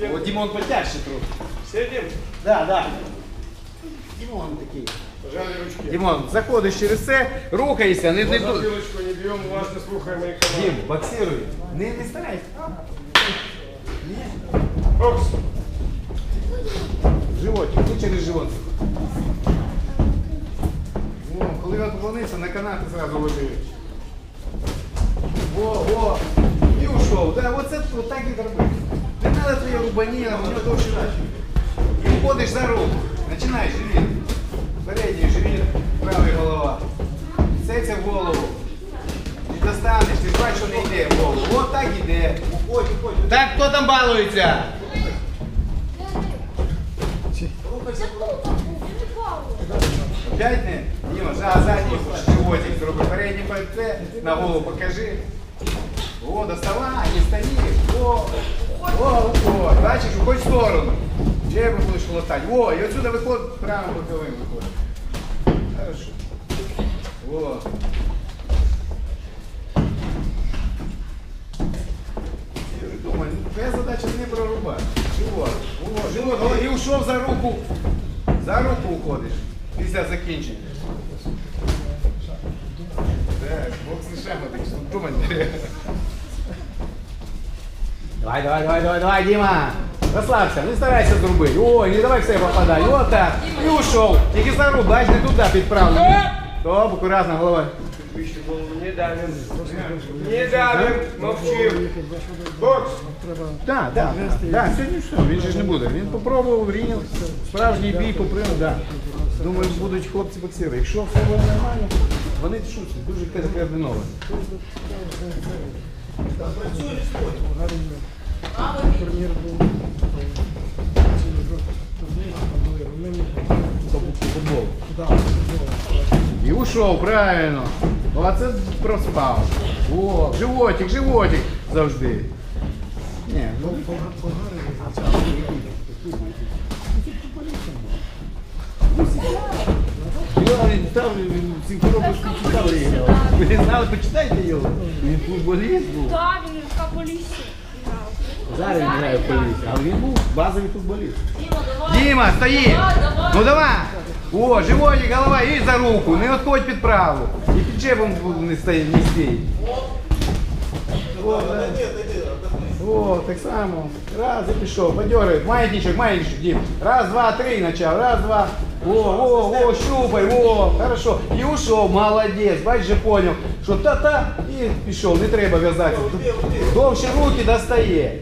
О, Дімон потяжче трохи. Сидим. Да, да. Дімон такий. Пожали ручки. Дімон, заходиш через це, рухайся, не, не За тут. пилочку не бьем, уважно слухаем мои команды. Дім, боксируй. Не, не старайся. Бокс. Животик, ну через живот. О, коли він поклонився, на канати зразу ловив. Во, во. І ушов. Да, оце от так і зробив. Не треба твоє рубаніна, воно довше наче. І входиш за руку. Починаєш живіт. Передній живіт, правий голова. Це в голову. Не достанеш, ти ж бачиш, що не йде в голову. От так іде. Уходь, уходь. Так, хто там балується? Опять не? Діма, за задній животик зроби. Передній пальце на голову покажи. О, доставай, не стоїть. О, о, о, бачиш, уходь в сторону. Чебом будеш лотати. О, і отсюда виходь, правим боковим виходить. Хорошо. О. Думаю, твоя задача не прорубати. Живот. О, живот. І ушов за руку. За руку уходиш. Після закінчення. Так, не шахмат, так треба. Давай, давай, давай, давай, давай, Дима. Розслабся, не старайся зробити. Ой, не давай в себе попадай. От так. І ушов. Тільки за руку, бач, не туди підправлю. Стоп, акуратно, голова. Не давим. Не давим. Мовчим. Бокс. Так, так, так, сьогодні все, він же ж не буде. Він попробував, рівняв, справжній бій поприв, так. Думаю, будуть хлопці боксири. Якщо все буде нормально, вони шутять, дуже координовані. Турнір був Футбол. І ушов, правильно. О, це проспав. О, животик, животик завжди. Ні, ну, він там, він синхронно читав. Ви не знали, почитайте його. Він футболіст був. Так, він в. Зараз він грає в поліції, але він був базовий футболіст. Діма, давай. Ну давай! О, животик, голова, і за руку, не відходь під праву. І під чепом не стій, не стій. О, да. О, так само. Раз і пішов, подергай. Маятничок, маятничок, Дім. Раз, два, три почав. Раз, два. О, о, о, щупай, о, хорошо. І ушов, молодець. Бачиш, вже поняв, що та-та, і пішов, не треба в'язати. Довше руки достає.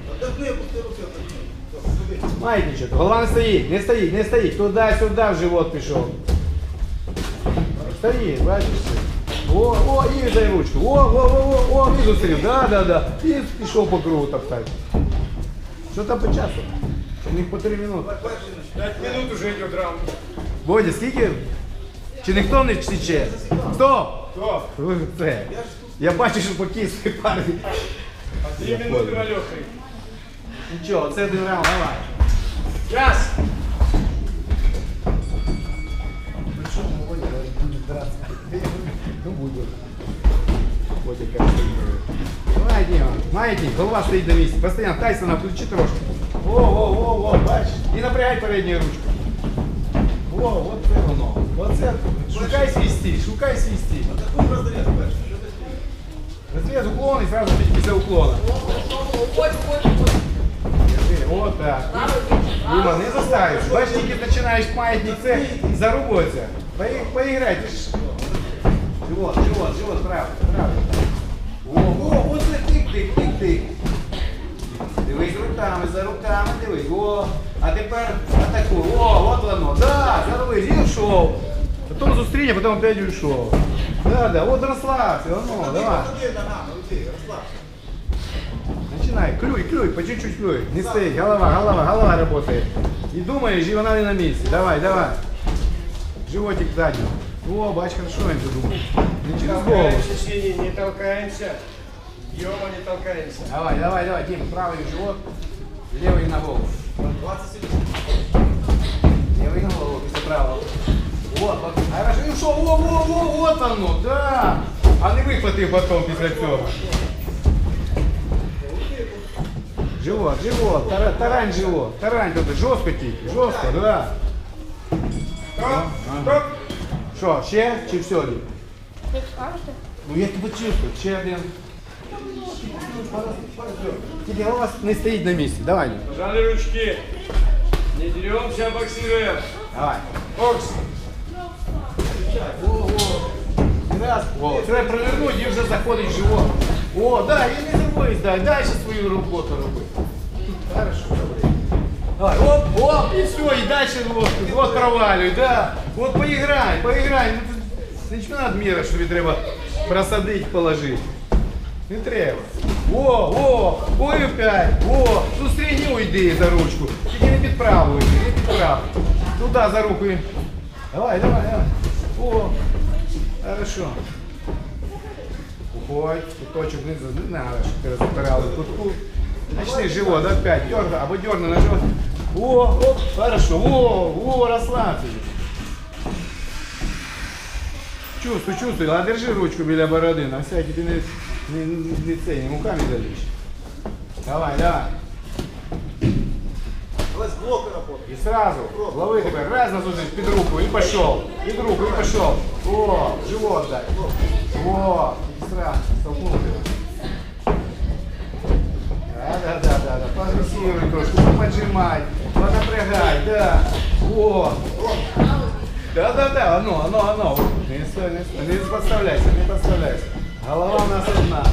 Маятничок, голова не стоїть, не стоїть, не стоїть. Туди-сюди в живот пішов. Стоїть, бачиш? О, о, і дай ручку. О, о, о, о, о, і зустрів. Да, да, да. І пішов по кругу топтати. Що там по часу? Чи не по три минути? Пять минут уже идет раунд. Бодя, скільки? Чи ніхто не чече? Хто? Кто? Ви Це. Я бачу, що по кислій парі. А три минуты Валехой. Нічого, це один раунд, давай. Час. Ну Давай, Діма. Маятник, голова стоїть на місці. Постоянно Тайсона включи трошки. Во, во, во, во, бачиш. І напрягай передню ручку. Во, от це воно. Оце. Шукай свій стиль, шукай свій стиль. Розріз уклон і зразу після уклона. От так. Діма, не заставиш. Бачиш, тільки починаєш маятник це зарубується. Поіграй, ти. Живот, живот, живот, право, право. О, о, оце тик-тик, тик-тик. Дивись руками, за руками, дивись. О, а тепер атакуй. О, от воно. Да, зарвись, і ушов. Потім зустрінь, а потім опять ушов. Да, да, от розслабся, воно, давай. Начинай, клюй, клюй, по чуть-чуть клюй. Не стоит, голова, голова, голова работает. И думаешь, и она не на месте. Давай, давай. Животик сзади. О, бач, хорошо я думаю. Не через голову. Синий, не толкаемся. Ёма, не толкаемся. Давай, давай, давай, Дим, правый в живот, левый на голову. 20 секунд. Левый на голову, после правого. Вот, вот. Хорошо, і що? О, о, о, вот оно, да. А не вихватив потом після цього Живот, живот, тара- тарань живот, тарань туди, жорстко тільки, жорстко, да. Стоп, стоп. Що, ще чи все? Лі? Як скажете? Ну я тебе чувствую, ще один. Тільки голова не стоїть на місці, давай. Лі. Пожали ручки. Не деремся, а боксируем. Давай. Бокс. О, о. Раз. О, треба провернути і вже заходить в живот. О, да, і не забудь, дай, далі свою роботу роби. Хорошо, добре. Давай, оп, оп, і все, і далі вот, вот провалюй, да. От поіграй, поіграй. Ну, ти- Не чемпіонат міра, що тобі треба просадити, положити. Не треба. О, о, ой опять, о, зустрінь уйди за ручку. Тільки не під праву йди, не під праву. Туди за руку. і- Давай, давай, давай. О, хорошо. Уходь, куточок не не надо, щоб ти розпирали кутку. Начни живот, опять, дерни, або дерни на живот. О, оп, хорошо, о, о, расслабься. Чувствуй, чувствуй, а держи ручку біля бороди, на всякий ти не, не, не, цей, не муками заліж. Давай, давай. И сразу лови тепер, раз назужись під руку і пішов. Під руку і пішов. О, живот дай. О, і сразу, столкнув його. Да, да, да, да, да. Прогрессируй трошки, поджимай, понапрягай, да. О, да, да, да, оно, оно, оно. Не, стой, не, стой, не подставляйся, не подставляйся. Голова у нас одна.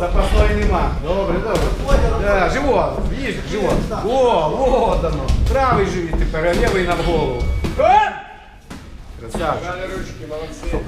Запасної нема. Добре, добре. Да, живот, є живот. О, вот оно. Правий живіт тепер, а лівий на голову. Красавчик. Пожали ручки, молодцы.